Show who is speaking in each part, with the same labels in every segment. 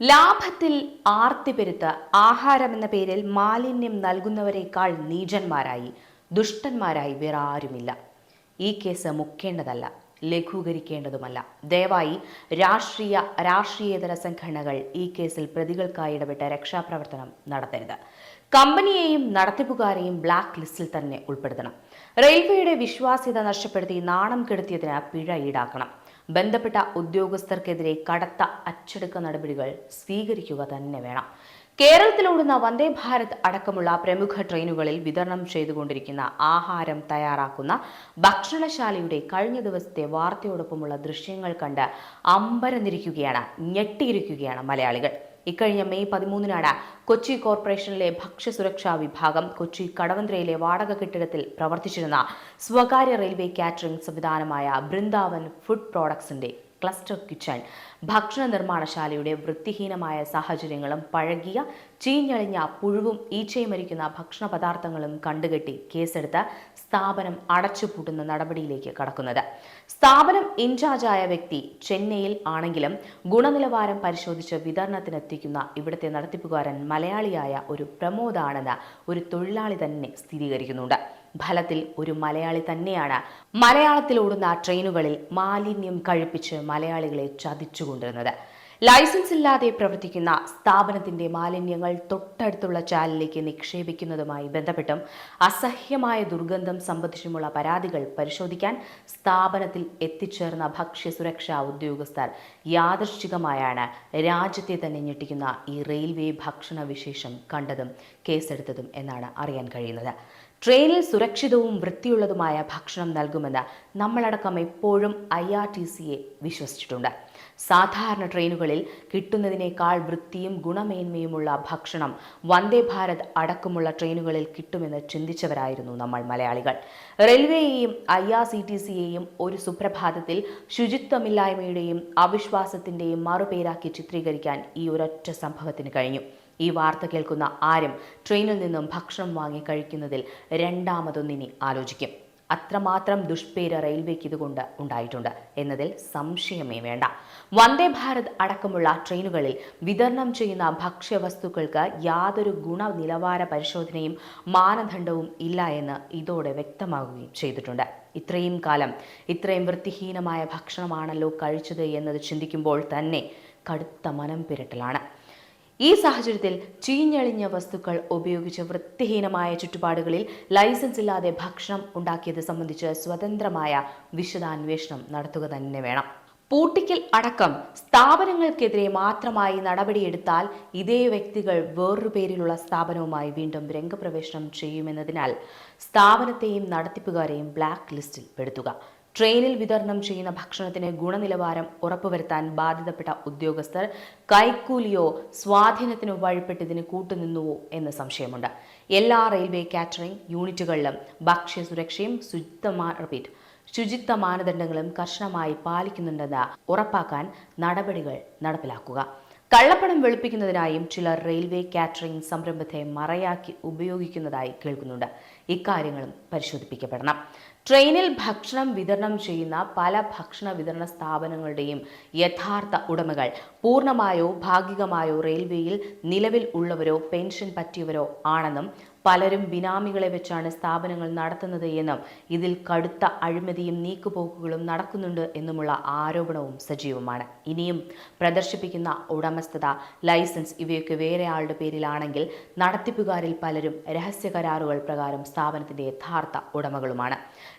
Speaker 1: ലാഭത്തിൽ ആർത്തിപ്പെരുത്ത് ആഹാരം എന്ന പേരിൽ മാലിന്യം നൽകുന്നവരെക്കാൾ നീചന്മാരായി ദുഷ്ടന്മാരായി വേറെ ആരുമില്ല. ഈ കേസ് മുക്കേണ്ടതല്ല ലഘൂകരിക്കേണ്ടതുമല്ല. ദയവായി രാഷ്ട്രീയ രാഷ്ട്രീയതര സംഘടനകൾ ഈ കേസിൽ പ്രതികൾക്കായി ഇടപെട്ട് രക്ഷാപ്രവർത്തനം നടത്തരുത്. കമ്പനിയെയും നടത്തിപ്പുകാരെയും ബ്ലാക്ക് ലിസ്റ്റിൽ തന്നെ ഉൾപ്പെടുത്തണം. റെയിൽവേയുടെ വിശ്വാസ്യത നഷ്ടപ്പെടുത്തി നാണം കെടുത്തിയതിന് പിഴ ഈടാക്കണം. ബന്ധപ്പെട്ട ഉദ്യോഗസ്ഥർക്കെതിരെ കടത്ത അച്ചടക്ക നടപടികൾ സ്വീകരിക്കുക തന്നെ വേണം. കേരളത്തിലോടുന്ന വന്ദേ ഭാരത് അടക്കമുള്ള പ്രമുഖ ട്രെയിനുകളിൽ വിതരണം ചെയ്തുകൊണ്ടിരിക്കുന്ന ആഹാരം തയ്യാറാക്കുന്ന ഭക്ഷണശാലയുടെ കഴിഞ്ഞ ദിവസത്തെ വാർത്തയോടൊപ്പമുള്ള ദൃശ്യങ്ങൾ കണ്ട് അമ്പരന്നിരിക്കുകയാണ് ഞെട്ടിയിരിക്കുകയാണ് മലയാളികൾ. ഇക്കഴിഞ്ഞ മെയ് പതിമൂന്നിനാണ് കൊച്ചി കോർപ്പറേഷനിലെ ഭക്ഷ്യസുരക്ഷാ വിഭാഗം കൊച്ചി കടവന്ത്രയിലെ വാടക കെട്ടിടത്തിൽ പ്രവർത്തിച്ചിരുന്ന സ്വകാര്യ റെയിൽവേ കാറ്ററിംഗ് സംവിധാനമായ ബൃന്ദാവൻ ഫുഡ് പ്രോഡക്ട്സിന്റെ ക്ലസ്റ്റർ കിച്ചൺ ഭക്ഷണ നിർമ്മാണശാലയുടെ വൃത്തിഹീനമായ സാഹചര്യങ്ങളും പഴകിയ ചീഞ്ഞളിഞ്ഞ പുഴുവും ഈച്ചയും മരിക്കുന്ന ഭക്ഷണ പദാർത്ഥങ്ങളും കണ്ടുകെട്ടി കേസെടുത്ത് സ്ഥാപനം അടച്ചുപൂട്ടുന്ന നടപടിയിലേക്ക് കടക്കുന്നത്. സ്ഥാപനം ഇൻചാർജായ വ്യക്തി ചെന്നൈയിൽ ആണെങ്കിലും ഗുണനിലവാരം പരിശോധിച്ച് വിതരണത്തിനെത്തിക്കുന്ന ഇവിടുത്തെ നടത്തിപ്പുകാരൻ മലയാളിയായ ഒരു പ്രമോദാണെന്ന് ഒരു തൊഴിലാളി തന്നെ സ്ഥിരീകരിക്കുന്നുണ്ട്. ഫലത്തിൽ ഒരു മലയാളി തന്നെയാണ്. മലയാളത്തിലോടുന്ന ട്രെയിനുകളിൽ മാലിന്യം കഴിപ്പിച്ച് മലയാളികളെ ചതിച്ചുകൊണ്ടിരുന്നത്. ലൈസൻസ് ഇല്ലാതെ പ്രവർത്തിക്കുന്ന സ്ഥാപനത്തിന്റെ മാലിന്യങ്ങൾ തൊട്ടടുത്തുള്ള ചാലിലേക്ക് നിക്ഷേപിക്കുന്നതുമായി ബന്ധപ്പെട്ടും അസഹ്യമായ ദുർഗന്ധം സംബന്ധിച്ചുമുള്ള പരാതികൾ പരിശോധിക്കാൻ സ്ഥാപനത്തിൽ എത്തിച്ചേർന്ന ഭക്ഷ്യ സുരക്ഷാ ഉദ്യോഗസ്ഥർ യാദൃശ്ചികമായാണ് രാജ്യത്തെ തന്നെ ഞെട്ടിക്കുന്ന ഈ റെയിൽവേ ഭക്ഷണ വിശേഷം കണ്ടതും കേസെടുത്തതും എന്നാണ് അറിയാൻ കഴിയുന്നത്. ട്രെയിനിൽ സുരക്ഷിതവും വൃത്തിയുള്ളതുമായ ഭക്ഷണം നൽകുമെന്ന് നമ്മളടക്കം എപ്പോഴും ഐ ആർ ടി സിയെ വിശ്വസിച്ചിട്ടുണ്ട്. സാധാരണ ട്രെയിനുകളിൽ കിട്ടുന്നതിനേക്കാൾ വൃത്തിയും ഗുണമേന്മയുമുള്ള ഭക്ഷണം വന്ദേ ഭാരത് അടക്കമുള്ള ട്രെയിനുകളിൽ കിട്ടുമെന്ന് ചിന്തിച്ചവരായിരുന്നു നമ്മൾ മലയാളികൾ. റെയിൽവേയെയും ഐ ആർ സി ടി സിയെയും ഒരു സുപ്രഭാതത്തിൽ ശുചിത്വമില്ലായ്മയുടെയും അവിശ്വാസത്തിന്റെയും മറുപേരാക്കി ചിത്രീകരിക്കാൻ ഈ ഒരൊറ്റ സംഭവത്തിന് കഴിഞ്ഞു. ഈ വാർത്ത കേൾക്കുന്ന ആരും ട്രെയിനിൽ നിന്നും ഭക്ഷണം വാങ്ങി കഴിക്കുന്നതിൽ രണ്ടാമതൊന്നിനി ആലോചിക്കും. അത്രമാത്രം ദുഷ്പേര് റെയിൽവേക്ക് ഇതുകൊണ്ട് ഉണ്ടായിട്ടുണ്ട്. എന്നതിൽ സംശയമേ വേണ്ട. വന്ദേ ഭാരത് അടക്കമുള്ള ട്രെയിനുകളിൽ വിതരണം ചെയ്യുന്ന ഭക്ഷ്യവസ്തുക്കൾക്ക് യാതൊരു ഗുണനിലവാര പരിശോധനയും മാനദണ്ഡവും ഇല്ല എന്ന് ഇതോടെ വ്യക്തമാകുകയും ചെയ്തിട്ടുണ്ട്. ഇത്രയും കാലം ഇത്രയും വൃത്തിഹീനമായ ഭക്ഷണമാണല്ലോ കഴിച്ചത് എന്നത് ചിന്തിക്കുമ്പോൾ തന്നെ കടുത്ത മനം പിരട്ടലാണ്. ഈ സാഹചര്യത്തിൽ ചീഞ്ഞളിഞ്ഞ വസ്തുക്കൾ ഉപയോഗിച്ച് വൃത്തിഹീനമായ ചുറ്റുപാടുകളിൽ ലൈസൻസ് ഇല്ലാതെ ഭക്ഷണം ഉണ്ടാക്കിയത് സംബന്ധിച്ച് സ്വതന്ത്രമായ വിശദാന്വേഷണം നടത്തുക തന്നെ വേണം. പൂട്ടിക്കൽ അടക്കം സ്ഥാപനങ്ങൾക്കെതിരെ മാത്രമായി നടപടിയെടുത്താൽ ഇതേ വ്യക്തികൾ വേറൊരു പേരിലുള്ള സ്ഥാപനവുമായി വീണ്ടും രംഗപ്രവേശനം ചെയ്യുമെന്നതിനാൽ സ്ഥാപനത്തെയും നടത്തിപ്പുകാരെയും ബ്ലാക്ക് ലിസ്റ്റിൽ പെടുത്തുക. ട്രെയിനിൽ വിതരണം ചെയ്യുന്ന ഭക്ഷണത്തിന് ഗുണനിലവാരം ഉറപ്പുവരുത്താൻ ബാധ്യതപ്പെട്ട ഉദ്യോഗസ്ഥർ കൈക്കൂലിയോ സ്വാധീനത്തിനോ വഴിപ്പെട്ടതിന് കൂട്ടുനിന്നുവോ എന്ന് സംശയമുണ്ട്. എല്ലാ റെയിൽവേ കാറ്ററിംഗ് യൂണിറ്റുകളിലും ഭക്ഷ്യസുരക്ഷയും സുരക്ഷയും ശുചിത്വ മാനദണ്ഡങ്ങളും കർശനമായി പാലിക്കുന്നുണ്ടെന്ന് ഉറപ്പാക്കാൻ നടപടികൾ നടപ്പിലാക്കുക. കള്ളപ്പണം വെളുപ്പിക്കുന്നതിനായും ചിലർ റെയിൽവേ കാറ്ററിംഗ് സംരംഭത്തെ മറയാക്കി ഉപയോഗിക്കുന്നതായി കേൾക്കുന്നുണ്ട്. ഇക്കാര്യങ്ങളും പരിശോധിപ്പിക്കപ്പെടണം. ട്രെയിനിൽ ഭക്ഷണം വിതരണം ചെയ്യുന്ന പല ഭക്ഷണ വിതരണ സ്ഥാപനങ്ങളുടെയും യഥാർത്ഥ ഉടമകൾ പൂർണമായോ ഭാഗികമായോ റെയിൽവേയിൽ നിലവിൽ ഉള്ളവരോ പെൻഷൻ പറ്റിയവരോ ആണെന്നും പലരും ബിനാമികളെ വെച്ചാണ് സ്ഥാപനങ്ങൾ നടത്തുന്നത് എന്നും ഇതിൽ കടുത്ത അഴിമതിയും നീക്കുപോക്കുകളും നടക്കുന്നുണ്ട് എന്നുമുള്ള ആരോപണവും സജീവമാണ്. ഇനിയും പ്രദർശിപ്പിക്കുന്ന ഉടമസ്ഥത ലൈസൻസ് ഇവയൊക്കെ വേറെ ആളുടെ പേരിലാണെങ്കിൽ നടത്തിപ്പുകാരിൽ പലരും രഹസ്യ കരാറുകൾ പ്രകാരം സ്ഥാപനത്തിന്റെ യഥാർത്ഥ ഉടമകളുമാണ്.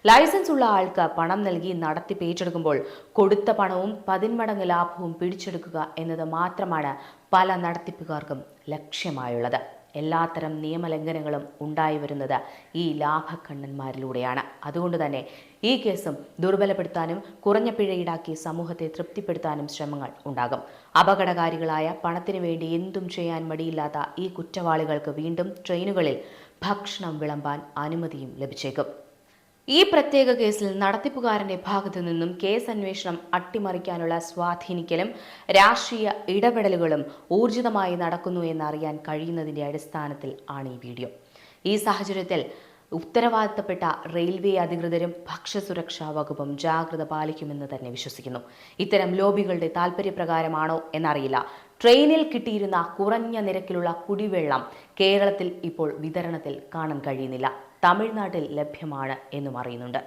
Speaker 1: ലൈസൻസ് ഉള്ള ആൾക്ക് പണം നൽകി നടത്തിപ്പ് ഏറ്റെടുക്കുമ്പോൾ കൊടുത്ത പണവും പതിന്മടങ്ങ് ലാഭവും പിടിച്ചെടുക്കുക എന്നത് മാത്രമാണ് പല നടത്തിപ്പുകാർക്കും ലക്ഷ്യമായുള്ളത്. എല്ലാത്തരം നിയമലംഘനങ്ങളും ഉണ്ടായി വരുന്നത് ഈ ലാഭക്കണ്ണന്മാരിലൂടെയാണ്. അതുകൊണ്ട് തന്നെ ഈ കേസും ദുർബലപ്പെടുത്താനും കുറഞ്ഞ പിഴ ഈടാക്കി സമൂഹത്തെ തൃപ്തിപ്പെടുത്താനും ശ്രമങ്ങൾ ഉണ്ടാകും. അപകടകാരികളായ പണത്തിനു വേണ്ടി എന്തും ചെയ്യാൻ മടിയില്ലാത്ത ഈ കുറ്റവാളികൾക്ക് വീണ്ടും ട്രെയിനുകളിൽ ഭക്ഷണം വിളമ്പാൻ അനുമതിയും ലഭിച്ചേക്കും. ഈ പ്രത്യേക കേസിൽ നടത്തിപ്പുകാരന്റെ ഭാഗത്തു നിന്നും കേസ് അന്വേഷണം അട്ടിമറിക്കാനുള്ള സ്വാധീനിക്കലും രാഷ്ട്രീയ ഇടപെടലുകളും ഊർജിതമായി നടക്കുന്നു എന്നറിയാൻ കഴിയുന്നതിന്റെ അടിസ്ഥാനത്തിൽ ആണ് ഈ വീഡിയോ. ഈ സാഹചര്യത്തിൽ ഉത്തരവാദിത്തപ്പെട്ട റെയിൽവേ അധികൃതരും ഭക്ഷ്യസുരക്ഷാ വകുപ്പും ജാഗ്രത പാലിക്കുമെന്ന് തന്നെ വിശ്വസിക്കുന്നു. ഇത്തരം ലോബികളുടെ താല്പര്യപ്രകാരമാണോ എന്നറിയില്ല. ട്രെയിനിൽ കിട്ടിയിരുന്ന കുറഞ്ഞ നിരക്കിലുള്ള കുടിവെള്ളം കേരളത്തിൽ ഇപ്പോൾ വിതരണത്തിൽ കാണാൻ കഴിയുന്നില്ല. തമിഴ്നാട്ടിൽ ലഭ്യമാണ് എന്നും അറിയുന്നുണ്ട്.